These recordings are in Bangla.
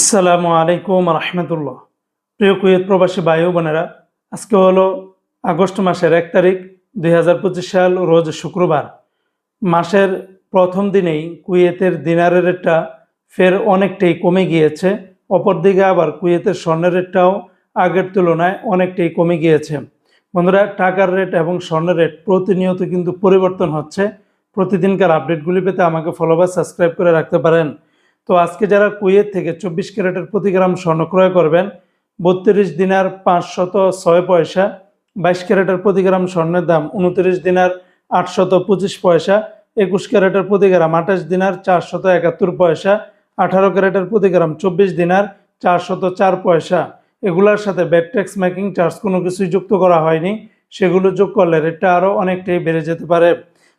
আসসালামু আলাইকুম রহমতুল্লাহ প্রিয় কুয়েত প্রবাসী ভাই বোনেরা, আজকে হলো আগস্ট মাসের এক তারিখ, দুই হাজার পঁচিশ সাল, রোজ শুক্রবার। মাসের প্রথম দিনেই কুয়েতের দিনারের রেটটা ফের অনেকটাই কমে গিয়েছে, অপরদিকে আবার কুয়েতের স্বর্ণের রেটটাও আগের তুলনায় অনেকটাই কমে গিয়েছে। বন্ধুরা, টাকার রেট এবং স্বর্ণের রেট প্রতিনিয়ত কিন্তু পরিবর্তন হচ্ছে। প্রতিদিনকার আপডেটগুলি পেতে আমাকে ফলো বা সাবস্ক্রাইব করে রাখতে পারেন। তো আজকে যারা কুয়েত থেকে চব্বিশ ক্যারেটের প্রতি গ্রাম স্বর্ণ ক্রয় করবেন, বত্রিশ দিনার পাঁচশত ছয় পয়সা, বাইশ ক্যারেটের প্রতি গ্রাম স্বর্ণের দাম উনত্রিশ দিনার আটশত পঁচিশ পয়সা, একুশ ক্যারেটের প্রতি গ্রাম আঠাশ দিনার চারশত একাত্তর পয়সা, আঠারো ক্যারেটের প্রতি গ্রাম চব্বিশ দিনার চারশত চার পয়সা। এগুলোর সাথে ব্যাট ট্যাক্স মেকিং চার্জ কোনো কিছুই যুক্ত করা হয়নি, সেগুলো যোগ করলে রেটটা আরও অনেকটাই বেড়ে যেতে পারে।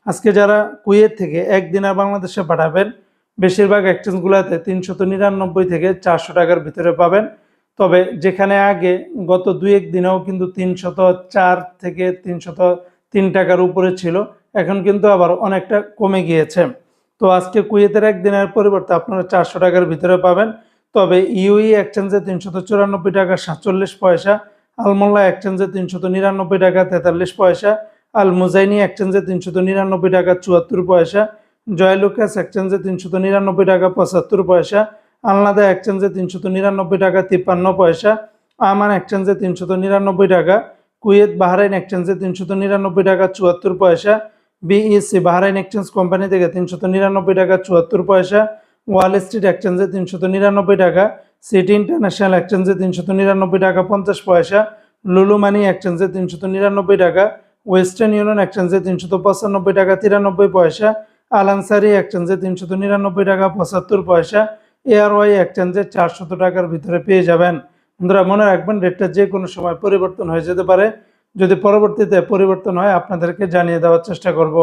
আজকে যারা কুয়েত থেকে এক দিনার বাংলাদেশে পাঠাবেন বেশিরভাগ এক্সচেঞ্জগুলোতে তিনশত নিরানব্বই থেকে চারশো টাকার ভিতরে পাবেন। তবে যেখানে আগে গত দুই এক দিনেও কিন্তু তিনশত চার থেকে তিনশত তিন টাকার উপরে ছিল, এখন কিন্তু আবার অনেকটা কমে গিয়েছে। তো আজকে কুয়েতের একদিনের পরিবর্তে আপনারা চারশো টাকার ভিতরে পাবেন। তবে ইউই এক্সচেঞ্জে তিনশত চুরানব্বই টাকা সাতচল্লিশ পয়সা, আলমোল্লা এক্সচেঞ্জে তিনশত নিরানব্বই টাকা তেতাল্লিশ পয়সা আল মুজাইনি এক্সচেঞ্জে তিনশত নিরানব্বই টাকা চুয়াত্তর পয়সা জয়লুকাস এক্সচেঞ্জে তিনশত নিরানব্বই টাকা, পঁচাত্তর পয়সা। আলনাদা এক্সচেঞ্জে তিনশত নিরানব্বই টাকা, তিপ্পান্ন পয়সা। আমান এক্সচেঞ্জে তিনশত নিরানব্বই টাকা। কুয়েত, বাহরাইন এক্সচেঞ্জে তিনশত নিরানব্বই টাকা, চুয়াত্তর পয়সা। বিইসি, বাহরাইন এক্সচেঞ্জ কোম্পানি থেকে তিনশত নিরানব্বই টাকা, চুয়াত্তর পয়সা। ওয়াল স্ট্রিট এক্সচেঞ্জে তিনশত নিরানব্বই টাকা। সিটি ইন্টারন্যাশনাল এক্সচেঞ্জে তিনশত নিরানব্বই টাকা, পঞ্চাশ পয়সা। লুলু মানি এক্সচেঞ্জে তিনশত নিরানব্বই টাকা। ওয়েস্টার্ন ইউনিয়ন এক্সচেঞ্জে তিনশত পঁচানব্বই টাকা, তিরানব্বই পয়সা। আলানসারি এক্সচেঞ্জে তিনশত নিরানব্বই টাকা, পঁচাত্তর পয়সা। এয়ারওয়াই এক্সচেঞ্জে চারশত টাকার ভিতরে পেয়ে যাবেন। বন্ধুরা, মনে রাখবেন, রেটটা যে কোনো সময় পরিবর্তন হয়ে যেতে পারে। যদি পরবর্তীতে পরিবর্তন হয়, আপনাদেরকে জানিয়ে দেওয়ার চেষ্টা করব।